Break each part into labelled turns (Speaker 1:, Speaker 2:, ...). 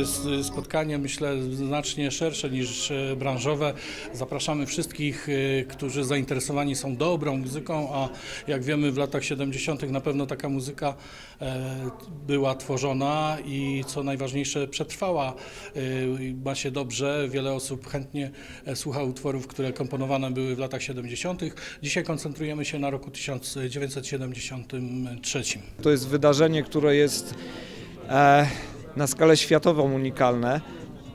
Speaker 1: jest y, spotkanie, myślę, znacznie szersze niż e, branżowe. Zapraszamy wszystkich, y, którzy zainteresowani są dobrą muzyką, a jak wiemy w latach 70. na pewno taka muzyka e, była tworzona i co najważniejsze przetrwała. Y, Ma się dobrze, wiele osób chętnie e, słucha utworów, które komponowane były w latach 70. Dzisiaj koncentrujemy się na roku 1973.
Speaker 2: To jest wydarzenie, które jest e, na skalę światową unikalne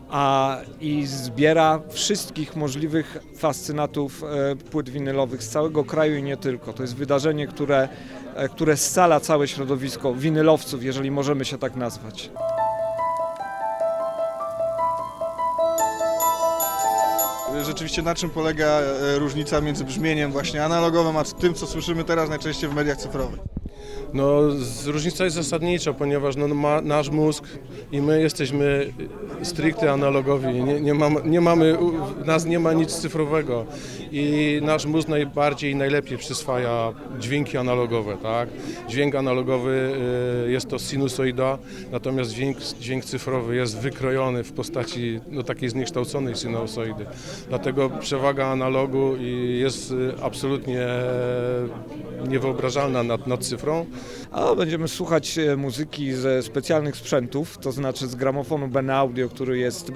Speaker 2: a, i zbiera wszystkich możliwych fascynatów e, płyt winylowych z całego kraju i nie tylko. To jest wydarzenie, które, e, które scala całe środowisko winylowców, jeżeli możemy się tak nazwać.
Speaker 3: Rzeczywiście na czym polega e, różnica między brzmieniem właśnie analogowym, a tym, co słyszymy teraz najczęściej w mediach cyfrowych?
Speaker 4: No, różnica jest zasadnicza, ponieważ no, ma, nasz mózg i my jesteśmy stricte analogowi. Nie, nie, mamy, nie mamy, nas nie ma nic cyfrowego i nasz mózg najbardziej i najlepiej przyswaja dźwięki analogowe. Tak? Dźwięk analogowy y, jest to sinusoida, natomiast dźwięk, dźwięk cyfrowy jest wykrojony w postaci no, takiej zniekształconej sinusoidy. Dlatego przewaga analogu jest y, absolutnie e, niewyobrażalna nad, nad cyfrą.
Speaker 2: A będziemy słuchać e, muzyki ze specjalnych sprzętów, to znaczy z gramofonu Ben Audio, który jest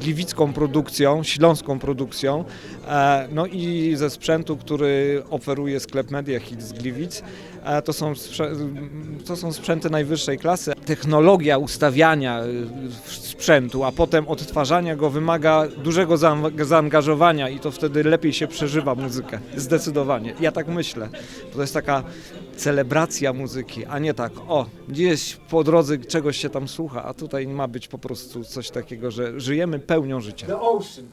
Speaker 2: gliwicką produkcją, śląską produkcją, e, no i ze sprzętu, który oferuje sklep Media Hit z Gliwic. E, To są, to są sprzęty najwyższej klasy. Technologia ustawiania sprzętu, a potem odtwarzania go wymaga dużego zaang- zaangażowania i to wtedy lepiej się przeżywa muzykę. Zdecydowanie. Ja tak myślę. To jest taka celebracja muzyki, a nie tak, o, gdzieś po drodze czegoś się tam słucha, a tutaj ma być po prostu coś takiego, że żyjemy pełnią życia.
Speaker 5: the ocean.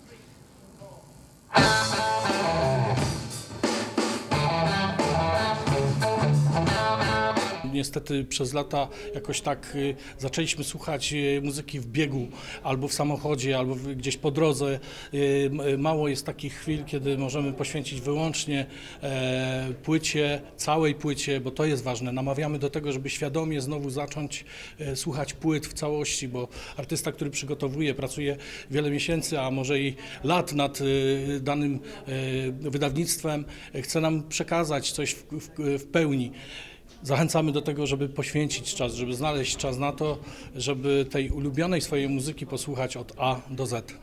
Speaker 1: Niestety przez lata jakoś tak y, zaczęliśmy słuchać y, muzyki w biegu, albo w samochodzie, albo gdzieś po drodze. Y, Mało jest takich chwil, kiedy możemy poświęcić wyłącznie e, płycie, całej płycie, bo to jest ważne. Namawiamy do tego, żeby świadomie znowu zacząć e, słuchać płyt w całości, bo artysta, który przygotowuje, pracuje wiele miesięcy, a może i lat nad danym e, wydawnictwem, chce nam przekazać coś w pełni. Zachęcamy do tego, żeby poświęcić czas, żeby znaleźć czas na to, żeby tej ulubionej swojej muzyki posłuchać od A do Z.